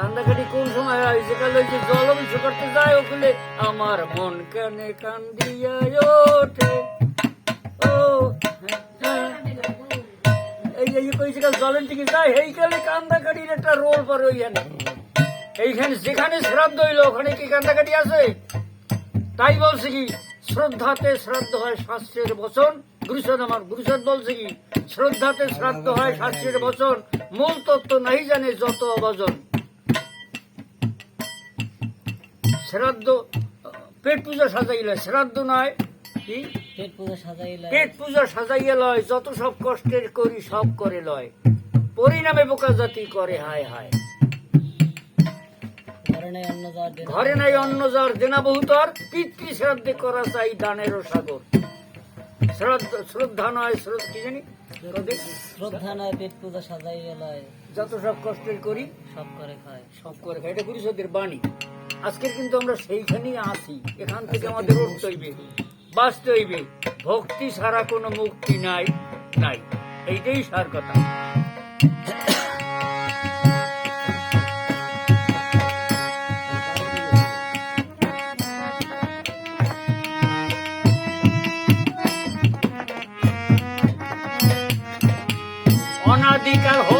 কান্দাকাটি কোন সময় হয়? ওই যে জল অভিষ করতে যায় ওগুলো আমার মন কানে কান্দিয়া ওঠে। ও হ্যাঁ, এই যে কই যেকাল জলের দিকে যায় এইখানে কান্দাকাটির একটা রোল পরে ওইখানে। এইখানে যেখানে শ্রাদ্ধ হইল ওখানে কি কান্দাকাটি আছে? তাই বলছে কি শ্রদ্ধাতে শ্রাদ্ধ হয় শাস্ত্রের বচন। গুরুসদ আমার গুরুসদ বলছে কি শ্রদ্ধাতে শ্রাদ্ধ হয় শাস্ত্রের বচন। মূল তত্ত্ব নাই জানে যত অবজন। শ্রাদ্ধ পেট পূজা সাজাইলে শ্রাদ্ধ নয় কি? পেট পুজো সাজাইলে। পেট পূজা সাজাইয়া লয় যত সব কষ্টের করি সব করে লয়। পরিণামে বোকা জাতি করে হায় হায়। ঘরে নাই অন্ন যার দেনা। বহুতর পিতৃ শ্রাদ্ধে করা চাই দানেরও সাগর। শ্রদ্ধা শ্রদ্ধা নয় শ্রদ্ধা কি জানি? শ্রদ্ধা নয় পেট পুজো সাজাইয়া লয়। যত সব কষ্টের করি সব করে খায়। সব করে খাই এটা গুরুসদের বাণী। আজকের কিন্তু আমরা সেইখানেই আসি। এখান থেকে আমাদের উঠতে হইবে বাঁচতে হইবে ভক্তি ছাড়া কোনো মুক্তি নাই নাই। এইটাই সার কথা। অনাদিকাল হরে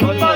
Bye.